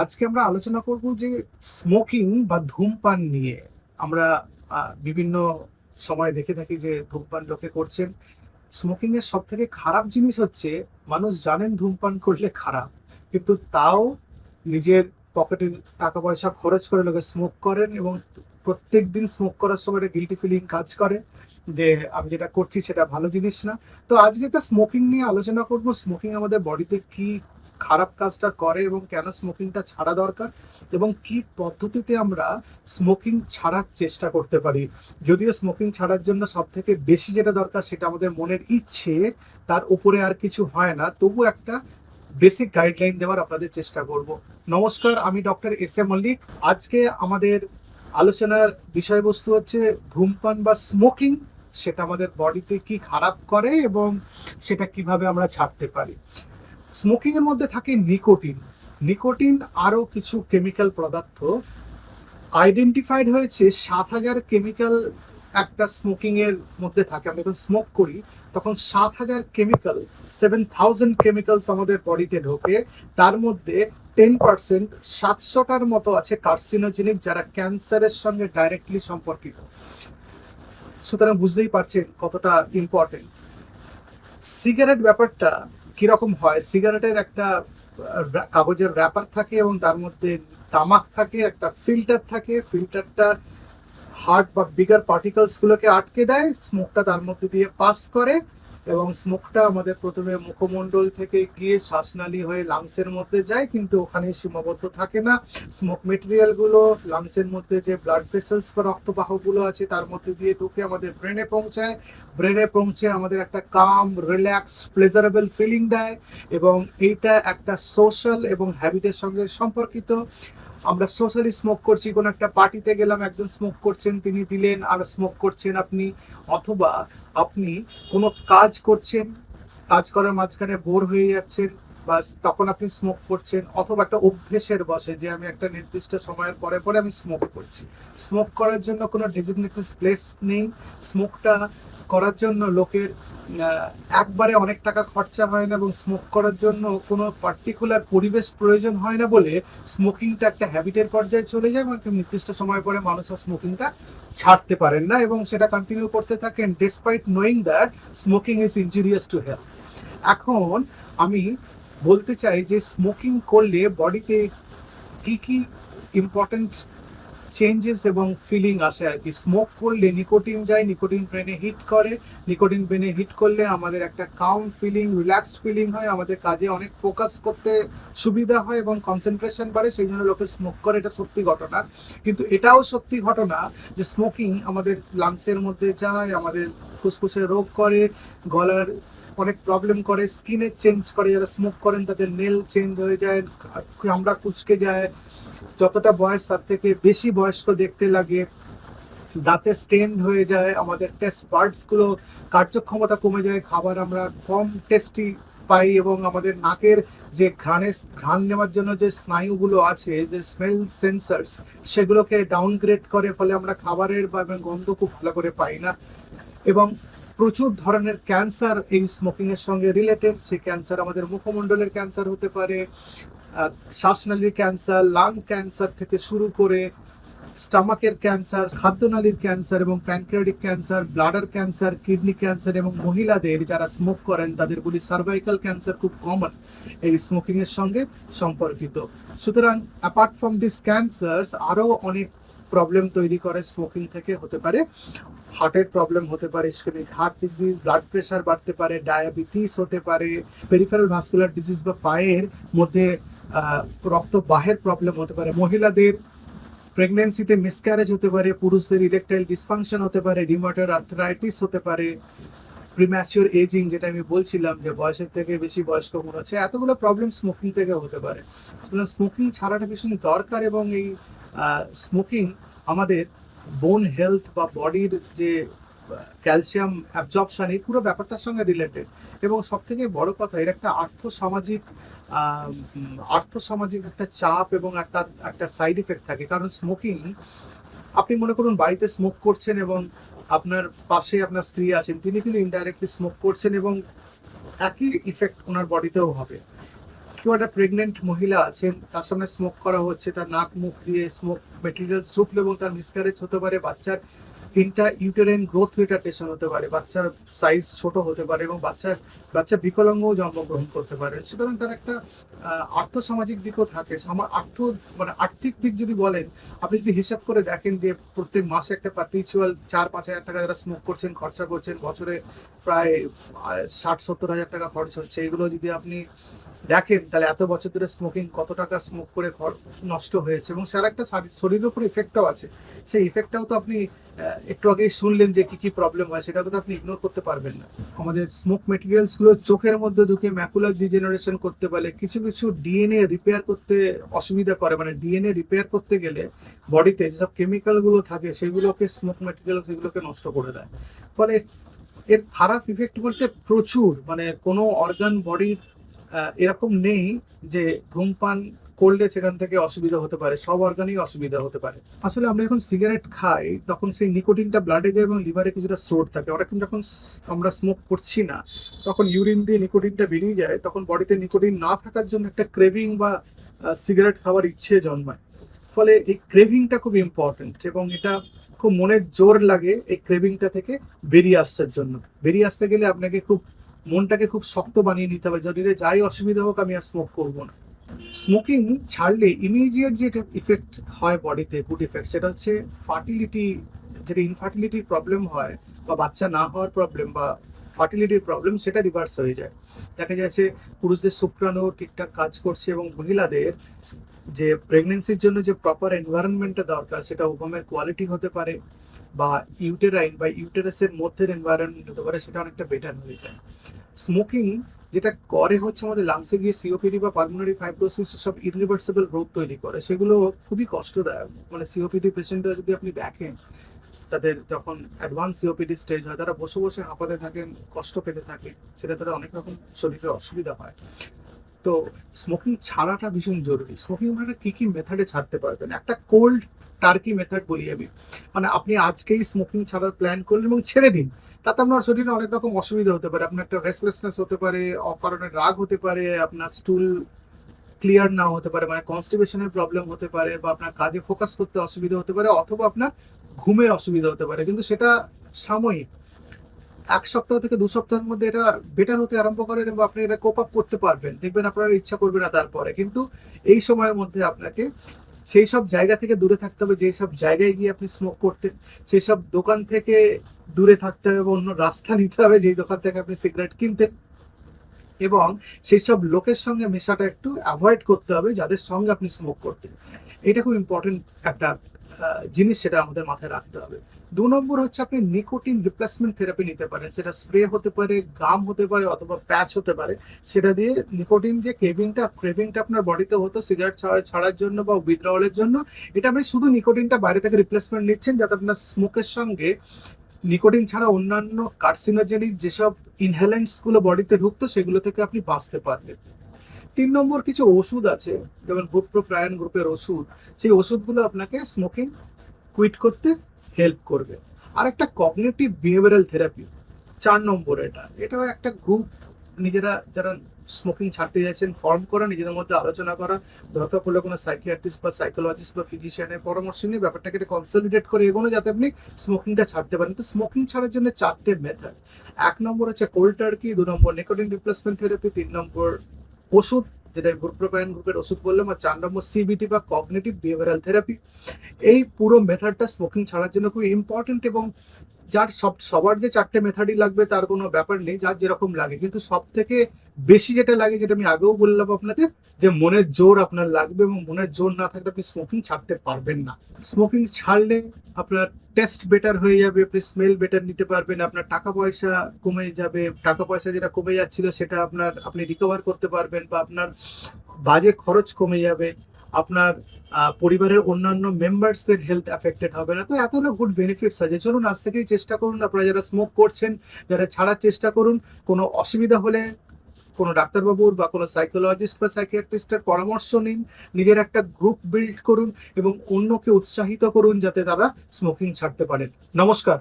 আজকে আমরা আলোচনা করব যে স্মোকিং বা ধূমপান নিয়ে। আমরা বিভিন্ন সময় দেখে থাকি যে ধূমপান লোকে করছেন। স্মোকিং এর সব থেকে খারাপ জিনিস হচ্ছে, মানুষ জানেন ধূমপান করলে খারাপ, কিন্তু তাও নিজের পকেটের টাকা পয়সা খরচ করে লোকে স্মোক করেন এবং প্রত্যেক দিন স্মোক করার সময় একটা গিলটি ফিলিং কাজ করে যে আমি যেটা করছি সেটা ভালো জিনিস না। তো আজকে একটা স্মোকিং নিয়ে আলোচনা করব। স্মোকিং আমাদের বডিতে কি খারাপ কাজটা করে এবং কেন স্মোকিংটা ছাড়া দরকার এবং কি পদ্ধতিতে আমরা স্মোকিং ছাড়ার চেষ্টা করতে পারি। যদিও স্মোকিং ছাড়ার জন্য সব থেকে বেশি যেটা দরকার সেটা আমাদের মনের ইচ্ছে, তার উপরে আর কিছু হয় না। তবু একটা বেসিক গাইডলাইন দেওয়ার আপনাদের চেষ্টা করব। নমস্কার, আমি ডক্টর এস এ মল্লিক আজকে আমাদের আলোচনার বিষয়বস্তু হচ্ছে ধূমপান বা স্মোকিং সেটা আমাদের বডিতে কি খারাপ করে এবং সেটা কীভাবে আমরা ছাড়তে পারি। স্মোকিং এর মধ্যে থাকে নিকোটিন নিকোটিন আরও কিছু কেমিক্যাল পদার্থ। আইডেন্টিফাইড হয়েছে সাত হাজার কেমিক্যাল একটা স্মোকিং এর মধ্যে থাকে। আমরা যখন স্মোক করি, তখন সাত হাজার কেমিক্যাল সেভেন থাউজেন্ড কেমিক্যালস আমাদের বডিতে ঢোকে। তার মধ্যে টেন পার্সেন্ট সাতশোটার মতো আছে কার্সিনোজেনিক যারা ক্যান্সারের সঙ্গে ডাইরেক্টলি সম্পর্কিত। সুতরাং বুঝতেই পারছেন কতটা ইম্পর্টেন্ট সিগারেট ব্যাপারটা কীরকম হয়? সিগারেটের একটা কাগজের র্যাপার থাকে এবং তার মধ্যে তামাক থাকে, একটা ফিল্টার থাকে। ফিল্টারটা হার্ড বা বিগার পার্টিকলসগুলোকে আটকে দেয় স্মোকটা তার মধ্যে দিয়ে পাস করে। এবং স্মোকটা আমাদের প্রথমে মুখমণ্ডল থেকে গিয়ে শ্বাসনালী হয়ে লাংসের মধ্যে যায়, কিন্তু ওখানে সীমাবদ্ধ থাকে না। স্মোক মেটেরিয়ালগুলো লাংসের মধ্যে যে ব্লাড ভেসেলস বা রক্তবাহগুলো আছে, তার মধ্যে দিয়ে ঢুকে আমাদের ব্রেনে পৌঁছায়। ব্রেনে পৌঁছে আমাদের একটা কাম রিল্যাক্স প্লেজারেবল ফিলিং দেয় এবং এইটা একটা সোশ্যাল এবং হ্যাবিটের সঙ্গে সম্পর্কিত। আমরা সোশ্যালি স্মোক করছি, কোনো একটা পার্টিতে গেলাম, একজন স্মোক করছেন, তিনি দিলেন, আর স্মোক করছেন আপনি, অথবা আপনি কোনো কাজ করছেন, কাজ করার মাঝখানে বোর হয়ে যাচ্ছেন, বা তখন আপনি স্মোক করছেন, অথবা একটা অভ্যেসের বসে যে আমি একটা নির্দিষ্ট সময়ের পরে পরে আমি স্মোক করছি। স্মোক করার জন্য কোনো ডেজিগনেটেড প্লেস নেই স্মোকটা করার জন্য লোকের একবারে অনেক টাকা খরচা হয় না এবং স্মোক করার জন্য কোনো পার্টিকুলার পরিবেশ প্রয়োজন হয় না বলে স্মোকিংটা একটা হ্যাবিটের পর্যায়ে চলে যায় এবং একটা নির্দিষ্ট সময় পরে মানুষ আর স্মোকিংটা ছাড়তে পারেন না এবং সেটা কন্টিনিউ করতে থাকেন despite knowing that smoking is injurious to health এখন আমি বলতে চাই যে স্মোকিং করলে বডিতে কি কি ইম্পর্টেন্ট চেঞ্জেস এবং ফিলিং আসে আর কি। স্মোক করলে নিকোটিন যায় নিকোটিন ব্রেনে হিট করে। নিকোটিন ব্রেনে হিট করলে আমাদের একটা কাউম ফিলিং রিল্যাক্স ফিলিং হয়, আমাদের কাজে অনেক ফোকাস করতে সুবিধা হয় এবং কনসেন্ট্রেশন বাড়ে, সেই জন্য লোকে স্মোক করে, এটা সত্যি ঘটনা। কিন্তু এটাও সত্যি ঘটনা যে স্মোকিং আমাদের লাংসের মধ্যে যায়, আমাদের ফুসফুসে রোগ করে, গলার অনেক প্রবলেম করে স্কিনের চেঞ্জ করে, যারা স্মোক করেন তাদের নেল চেঞ্জ হয়ে যায় আমরা কুচকে যায়। যতটা বয়স তার থেকে বেশি বয়স্ক দেখতে লাগে। দাঁতে স্টেন্ড হয়ে যায়, আমাদের টেস্ট বার্ডসগুলো কার্যক্ষমতা কমে যায়। খাবার আমরা কম টেস্টি পাই এবং আমাদের নাকের যে ঘ্রাণের ঘ্রাণ নেওয়ার জন্য যে স্নায়ুগুলো আছে, যে স্মেল সেন্সার্স সেগুলোকে ডাউনগ্রেড করে, ফলে আমরা খাবারের বা গন্ধ খুব ভালো করে পাই না। এবং প্রচুর ধরনের ক্যান্সার এই স্মোকিং এর সঙ্গে রিলেটেড সেই ক্যান্সার আমাদের মুখমণ্ডলের ক্যান্সার হতে পারে শ্বাসনালীর ক্যান্সার লাং ক্যান্সার থেকে শুরু করে স্টামাকের ক্যান্সার খাদ্যনালীর ক্যান্সার এবং pancreatic cancer bladder cancer kidney cancer এবং মহিলাদের যারা স্মোক করেন, তাদের বলি সার্ভাইকাল ক্যান্সার খুব কমন এই স্মোকিং এর সঙ্গে সম্পর্কিত। সুতরাং অ্যাপার্ট ফ্রম দিস ক্যান্সার্স আরও অনেক প্রবলেম তৈরি করে স্মোকিং থেকে হতে পারে। হার্টের প্রবলেম হতে পারে ischemic heart disease blood pressure বাড়তে পারে ডায়াবেটিস হতে পারে পেরিফেরাল ভাস্কুলার ডিজিজ বা পায়ের মধ্যে রক্ত বাহের প্রবলেম হতে পারে। মহিলাদের প্রেগনেন্সিতে মিসক্যারেজ হতে পারে, পুরুষদের ইলেকট্রাইল ডিসফাংশন হতে পারে রিমোটার আর্থরাইটিস হতে পারে প্রিম্যাচিওর এজিং যেটা আমি বলছিলাম যে বয়সের থেকে বেশি বয়স্ক মনে হচ্ছে, এতগুলো প্রবলেম স্মোকিং থেকে হতে পারে। স্মোকিং ছাড়াটা ভীষণ দরকার এবং এই স্মোকিং আমাদের বোন হেলথ বা বডির যে ক্যালসিয়াম অ্যাবজর্পশন এই পুরো ব্যাপারটার সঙ্গে রিলেটেড এবং সব থেকে বড় কথা, এর একটা আর্থ সামাজিক আর্থ সামাজিক একটা চাপ এবং তার একটা সাইড এফেক্ট থাকে। কারণ স্মোকিং আপনি মনে করুন বাড়িতে স্মোক করছেন এবং আপনার পাশে আপনার স্ত্রী আছেন, তিনি কিন্তু ইনডাইরেক্টলি স্মোক করছেন এবং একই ইফেক্ট ওনার বডিতেও হবে। কেউ একটা প্রেগনেন্ট মহিলা আছেন তার সামনে স্মোক করা হচ্ছে তার নাক মুখ দিয়ে স্মোক মেটেরিয়ালস ঢুকলো এবং তার মিসক্যারেজ হতে পারে বাচ্চার ইন্টা ইউটেরাইন গ্রোথ রিটার্ডেশন হতে পারে বাচ্চার সাইজ ছোট হতে পারে এবং বাচ্চার বাচ্চা বিকলাঙ্গও জন্মগ্রহণ করতে পারে। সুতরাং তার একটা আহ, আর্থসামাজিক দিকও থাকে। আর্থ মানে আর্থিক দিক যদি বলেন আপনি যদি হিসাব করে দেখেন যে প্রত্যেক মাসে একটা পার্টিচুয়াল চার পাঁচ হাজার টাকা যারা স্মোক করছেন খরচা করছেন বছরে প্রায় ষাট সত্তর হাজার টাকা খরচ হচ্ছে। এগুলো যদি আপনি দেখেন, তাহলে এত বছর ধরে স্মোকিং কত টাকা স্মোক করে খর- নষ্ট হয়েছে এবং স্যার একটা শারী- শরীরের উপর ইফেক্টটাও আছে। সেই ইফেক্টটাও তো আপনি একটু আগেই শুনলেন যে কি কি প্রবলেম হয় সেটাকে তো আপনি ইগনোর করতে পারবেন না। আমাদের স্মোক মেটেরিয়ালসগুলো চোখের মধ্যে ঢুকে ম্যাকুলার ডিজেনারেশন করতে পারে কিছু কিছু ডিএনএ রিপেয়ার করতে অসুবিধা করে। মানে ডিএনএ রিপেয়ার করতে গেলে বডিতে যেসব কেমিক্যালগুলো থাকে, সেগুলোকে স্মোক মেটেরিয়াল সেগুলোকে নষ্ট করে দেয়। ফলে এর খারাপ ইফেক্ট বলতে প্রচুর মানে কোনো অর্গান বডির এরকম নেই যে ধূমপান করলে সেখান থেকে অসুবিধা হতে পারে, সব অর্গানই অসুবিধা হতে পারে। আসলে আমরা যখন সিগারেট খাই, তখন সেই নিকোটিনটা ব্লাডে যায় এবং লিভারে কিছুটা স্টোর থাকে। অনেকক্ষণ যখন আমরা স্মোক করছি না, তখন ইউরিন দিয়ে নিকোটিনটা বেরিয়ে যায়, তখন বডিতে নিকোটিন না থাকার জন্য একটা ক্রেভিং বা সিগারেট খাওয়ার ইচ্ছে জন্মায়। ফলে এই ক্রেভিংটা খুব ইম্পর্টেন্ট এবং এটা খুব মনের জোর লাগে এই ক্রেভিংটা থেকে বেরিয়ে আসার জন্য। বেরিয়ে আসতে গেলে আপনাকে খুব মনটাকে খুব শক্ত বানিয়ে নিতে হবে। যদি যাই অসুবিধা হোক, আমি আর স্মোক করব না। স্মোকিং ছাড়লে ইমিডিয়েট যেটা ইফেক্ট হয় বডিতে গুড ইফেক্ট সেটা হচ্ছে ফার্টিলিটি যেটা ইনফার্টিলিটির প্রবলেম হয় বা বাচ্চা না হওয়ার প্রবলেম বা ফার্টিলিটির প্রবলেম সেটা রিভার্স হয়ে যায়। দেখা যাচ্ছে পুরুষদের শুক্রাণু ঠিকঠাক কাজ করছে এবং মহিলাদের যে প্রেগনেন্সির জন্য যে প্রপার এনভায়রনমেন্টটা দরকার, সেটা ওভামের কোয়ালিটি হতে পারে। বা ইউটেরাইন বা ইউটেরাসের মধ্যের এনভায়রনমেন্ট হতে পারে, সেটা অনেকটা বেটার হয়ে যায়। স্মোকিং যেটা করে হচ্ছে আমাদের লাংসে গিয়ে সিওপিডি বা পালমোনারি ফাইব্রোসিস সব ইরিভার্সিবল রোগ তৈরি করে, সেগুলো খুবই কষ্টদায়ক। মানে সিওপিডি পেশেন্টরা যদি আপনি দেখেন, তাদের যখন অ্যাডভান্স সিওপিডি স্টেজ হয়, তারা বসে বসে হাঁপাতে থাকেন, কষ্ট পেতে থাকে সেটা তাদের অনেক রকম শরীরে অসুবিধা হয়। তো স্মোকিং ছাড়াটা ভীষণ জরুরি। স্মোকিং আপনারা কী কী মেথডে ছাড়তে পারবেন? একটা কোল্ড টার্কি মেথড বলি আমি। মানে আপনি আজকেই স্মোকিং ছাড়ার প্ল্যান করলেন এবং ছেড়ে দিন। তাতে আপনার শরীরে অনেক রকম অসুবিধা হতে পারে, আপনার একটা রেসলেসনেস হতে পারে, অকারণে রাগ হতে পারে, আপনার স্টুল ক্লিয়ার না হতে পারে মানে কনস্টিপেশনের প্রবলেম হতে পারে বা আপনার কাজে ফোকাস করতে অসুবিধা হতে পারে অথবা আপনার ঘুমের অসুবিধা হতে পারে। কিন্তু সেটা সাময়িক। এক সপ্তাহ থেকে দু সপ্তাহের মধ্যে এটা বেটার হতে আরম্ভ করেন এবং আপনি এটা কোপ আপ করতে পারবেন। দেখবেন আপনার ইচ্ছা করবে না তারপরে। কিন্তু এই সময়ের মধ্যে আপনাকে সেই সব জায়গা থেকে দূরে থাকতে হবে, যেই সব জায়গায় গিয়ে আপনি স্মোক করতেন, সেই সব দোকান থেকে দূরে থাকতে হবে, অন্য রাস্তা নিতে হবে, যেই দোকান থেকে আপনি সিগারেট কিনতেন। এবং সেই সব লোকের সঙ্গে মেশাটা একটু অ্যাভয়েড করতে হবে, যাদের সঙ্গে আপনি স্মোক করতেন। এটা খুব ইম্পর্টেন্ট একটা জিনিস সেটা আমাদের মাথায় রাখতে হবে। দু নম্বর হচ্ছে আপনি নিকোটিন রিপ্লেসমেন্ট থেরাপি নিতে পারেন। সেটা স্প্রে হতে পারে গাম হতে পারে, অথবা প্যাচ হতে পারে। সেটা দিয়ে নিকোটিন যে ক্রেভিংটা ক্রেভিংটা আপনার বডিতে হতো সিগারেট ছাড়া ছাড়ার জন্য বা উইথড্রওয়ালের জন্য। এটা আপনি শুধু নিকোটিনটা বাইরে থেকে রিপ্লেসমেন্ট নিচ্ছেন যাতে আপনার স্মোকের সঙ্গে নিকোটিন ছাড়া অন্যান্য কার্সিনোজেনিক যেসব ইনহেলেন্টসগুলো বডিতে ঢুকতো, সেগুলো থেকে আপনি বাঁচতে পারবেন। তিন নম্বর কিছু ওষুধ আছে, যেমন গ্রুপ্রো প্রায়ন গ্রুপের ওষুধ, সেই ওষুধগুলো আপনাকে স্মোকিং কুইট করতে হেল্প করবে। আর একটা কগনেটিভ বিহেভিয়ারাল থেরাপি চার নম্বর এটা। এটাও একটা গ্রুপ নিজেরা যারা স্মোকিং ছাড়তে যাচ্ছেন ফর্ম করা, নিজেদের মধ্যে আলোচনা করা। দরকার পড়লে কোনো সাইকিয়াট্রিস্ট বা সাইকোলজিস্ট বা ফিজিশিয়ানের পরামর্শ নিয়ে ব্যাপারটাকে এটা কনসলিডেট করে এগোনো, যাতে আপনি স্মোকিংটা ছাড়তে পারেন। তো স্মোকিং ছাড়ার জন্য চারটে মেথড এক নম্বর হচ্ছে কোল্ড টার্কি দু নম্বর নিকোটিন রিপ্লেসমেন্ট থেরাপি তিন নম্বর ওষুধ, যেটা গ্রুপ্রোপায়ন গ্রুপের ওষুধ বললাম, আর চার নম্বর সিবিটি বা কগনিটিভ বিহেভিয়ারাল থেরাপি এই পুরো মেথডটা স্মোকিং ছাড়ার জন্য খুব ইম্পর্টেন্ট এবং যার সব, সবার যে চারটে মেথডই লাগবে তার কোনো ব্যাপার নেই, যার যেরকম লাগে। কিন্তু সব থেকে বেশি যেটা লাগে, যেটা আমি আগেও বললাম আপনাদের, যে মনের জোর আপনার লাগবে এবং মনের জোর না থাকলে আপনি স্মোকিং ছাড়তে পারবেন না। স্মোকিং ছাড়লে আপনার টেস্ট বেটার হয়ে যাবে, আপনি স্মেল বেটার নিতে পারবেন, আপনার টাকা পয়সা কমে যাবে, টাকা পয়সা যেটা কমে যাচ্ছিল সেটা আপনার, আপনি রিকভার করতে পারবেন বা আপনার বাজে খরচ কমে যাবে, আপনার পরিবারের অন্যান্য মেম্বার্সদের হেলথ অ্যাফেক্টেড হবে না। তো এতগুলো গুড বেনিফিটস আছে। চলুন, আজ থেকেই চেষ্টা করুন, আপনারা যারা স্মোক করছেন, যারা ছাড়ার চেষ্টা করুন, কোনো অসুবিধা হলে কোনো ডাক্তারবাবুর বা কোনো সাইকোলজিস্ট বা সাইকিয়াট্রিস্টের পরামর্শ নিন, নিজের একটা গ্রুপ বিল্ড করুন এবং অন্যকে উৎসাহিত করুন যাতে তারা স্মোকিং ছাড়তে পারেন। নমস্কার।